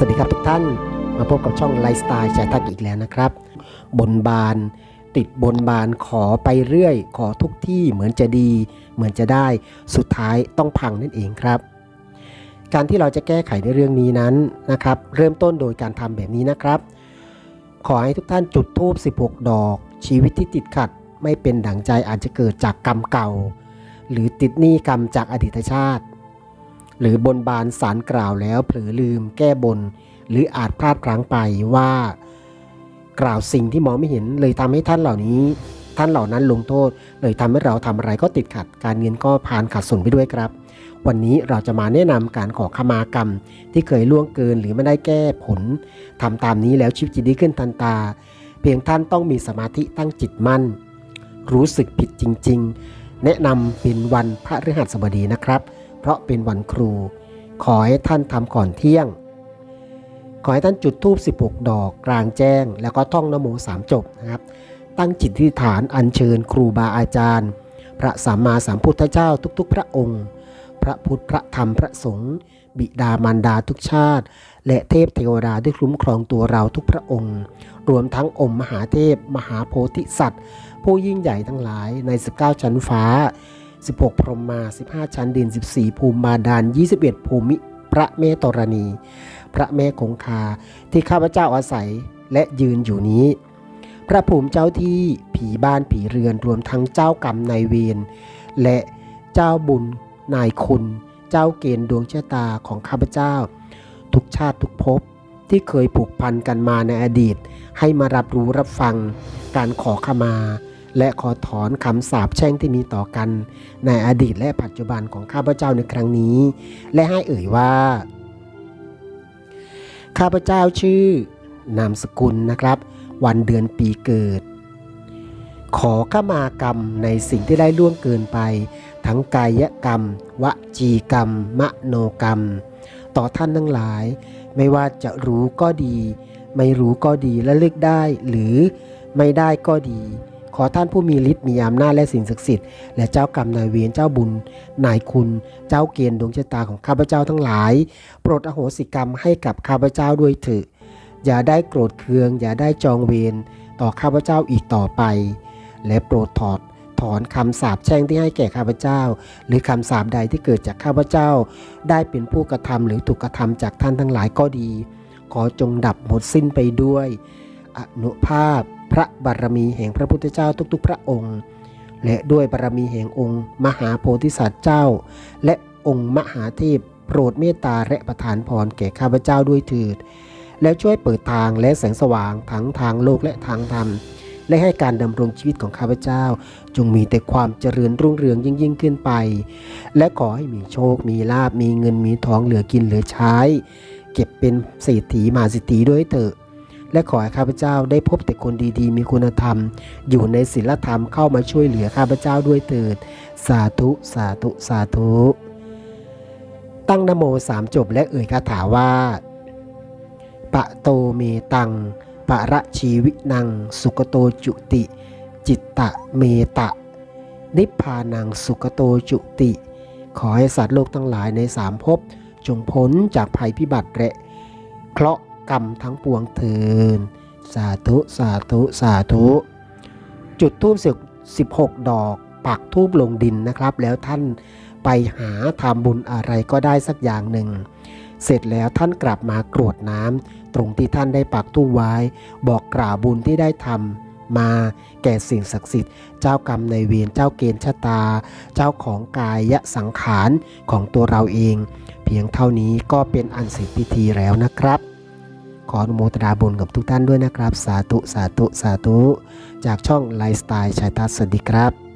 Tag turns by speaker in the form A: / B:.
A: สวัสดีครับทุกท่านมาพบกับช่องไลฟ์สไตล์ชาทักอีกแล้วนะครับ บนบานติดบนบานขอไปเรื่อย ขอทุกที่เหมือนจะดี เหมือนจะได้สุดท้ายต้องพังนั่นเองครับ การที่เราจะแก้ไขในเรื่องนี้นั้นนะครับ เริ่มต้นโดยการทำแบบนี้นะครับ ขอให้ทุกท่านจุดธูป16 ดอก ชีวิตที่ติดขัดไม่เป็นดั่งใจอาจจะเกิดจากกรรมเก่า หรือติดหนี้กรรมจากอดีตชาติ หรือบนบานสารกล่าวแล้วเผลอลืมแก้บน หรืออาจพลาดพลั้งไปว่า กล่าวสิ่งที่มองไม่เห็นเลยทำให้ท่านเหล่านี้ ท่านเหล่านั้นลงโทษ เลยทำให้เราทำอะไรก็ติดขัด การเงินก็ผ่านขาดส่วนไปด้วยครับ วันนี้เราจะมาแนะนำการขอขมากรรม ที่เคยล่วงเกินหรือไม่ได้แก้ผลทำตามนี้แล้วชีวิตจะดีขึ้นทันตา เพียงท่านต้องมีสมาธิตั้งจิตมั่น รู้สึกผิดจริง ๆ แนะนำเป็นวันพระฤหัสบดีนะครับ ราะเป็นวันครู ขอให้ท่านทำก่อนเที่ยง ขอให้ท่านจุดธูป16 ดอกกลางแจ้ง แล้วก็ท่องนโมสามจบนะครับ ตั้งจิตที่ฐานอัญเชิญครูบาอาจารย์ พระสัมมาสัมพุทธเจ้าทุกๆ พระองค์ พระพุทธพระธรรมพระสงฆ์บิดามารดาทุกชาติ และเทพเทวดาที่คุ้มครองตัวเราทุกพระองค์ รวมทั้งองค์มหาเทพ มหาโพธิสัตว์ ผู้ยิ่งใหญ่ทั้งหลายใน 19 ชั้นฟ้า 16 พรหมมา 15 ชั้นดิน 14 ภูมิบาดาล 21 ภูมิพระแม่ตรณี พระแม่คงคาที่ข้าพเจ้าอาศัยและยืนอยู่นี้ พระภูมิเจ้าที่ผีบ้านผีเรือนรวมทั้งเจ้ากรรมนายเวรและเจ้าบุญนายคุณ เจ้าเกณฑ์ดวงชะตาของข้าพเจ้า ทุกชาติทุกภพที่เคยผูกพันกันมาในอดีต ให้มารับรู้รับฟังการขอขมา และขอถอนคำสาปแช่งที่มีต่อกัน ในอดีตและปัจจุบันของข้าพเจ้าในครั้งนี้ และให้เอ่ยว่า ข้าพเจ้าชื่อนามสกุลนะครับ วันเดือนปีเกิด ขอขมากรรมในสิ่งที่ได้ล่วงเกินไป ทั้งกายกรรม วจีกรรม มโนกรรม ต่อท่านทั้งหลาย ไม่ว่าจะรู้ก็ดี ไม่รู้ก็ดีและเลือกได้หรือไม่ได้ก็ดี ขอท่านผู้มีฤทธิ์มีอำนาจและสิ่งศักดิ์สิทธิ์และเจ้ากรรมนายเวรเจ้าบุญ นายคุณ เจ้าเกณฑ์ดวงชะตาของข้าพเจ้าทั้งหลาย โปรดอโหสิกรรมให้กับข้าพเจ้าด้วยเถิดอย่าได้โกรธเคือง อย่าได้จองเวรต่อข้าพเจ้าอีกต่อไป และโปรดถอดถอนคำสาปแช่งที่ให้แก่ข้าพเจ้า หรือคำสาปใดที่เกิดจากข้าพเจ้า ได้เป็นผู้กระทำหรือถูกกระทำจากท่านทั้งหลายก็ดี ขอจงดับหมดสิ้นไปด้วย อนุภาพ พระบารมีแห่งพระพุทธเจ้าทุกๆ พระองค์ และด้วยบารมีแห่งองค์ มหาโพธิสัตว์เจ้า และองค์มหาเทพโปรดเมตตาและประทานพรแก่ข้าพเจ้าด้วยเถิด แล้วช่วยเปิดทางและแสงสว่างทั้งทางโลกและทางธรรม และให้การดำรงชีวิตของข้าพเจ้า จงมีแต่ความเจริญรุ่งเรืองยิ่งยิ่งขึ้นไป และขอให้มีโชค มีลาบมีเงินมีทองเหลือกินเหลือใช้ เก็บเป็นเศรษฐีมหาเศรษฐีด้วยเถอะ และขอให้ข้าพเจ้าได้พบแต่คนดีๆ มีคุณธรรม อยู่ในศีลธรรมเข้ามาช่วยเหลือข้าพเจ้าด้วยเถิด สาธุสาธุสาธุ ตั้งนโมสามจบและเอ่ยคาถาว่า ปะโตเมตังปะระชีวินัง สุกโตจุติ จิตตะเมตะ นิพพานังสุกโตจุติ ขอให้สัตว์โลกทั้งหลายในสามภพจงพ้นจากภัยพิบัติและเคราะห์ กรรมทั้งปวงเถินสาธุ สาธุ สาธุ จุดทูบสิบหกดอกปักทูบลงดินนะครับ แล้วท่านไปหาทำบุญอะไรก็ได้สักอย่างหนึ่ง เสร็จแล้วท่านกลับมากรวดน้ำตรงที่ท่านได้ปักทูบไว้ บอกกล่าวบุญที่ได้ทำมาแก่สิ่งศักดิ์สิทธิ์ เจ้ากรรมในเวรเจ้าเกณฑ์ชะตา เจ้าของกายสังขารของตัวเราเอง เพียงเท่านี้ก็เป็นอันเสร็จพิธีแล้วนะครับ ขออนุโมทนาบุญกับทุกท่านด้วยนะครับ สาธุ สาธุ สาธุ จากช่องไลฟ์สไตล์ชายทัศน์สวัสดีครับ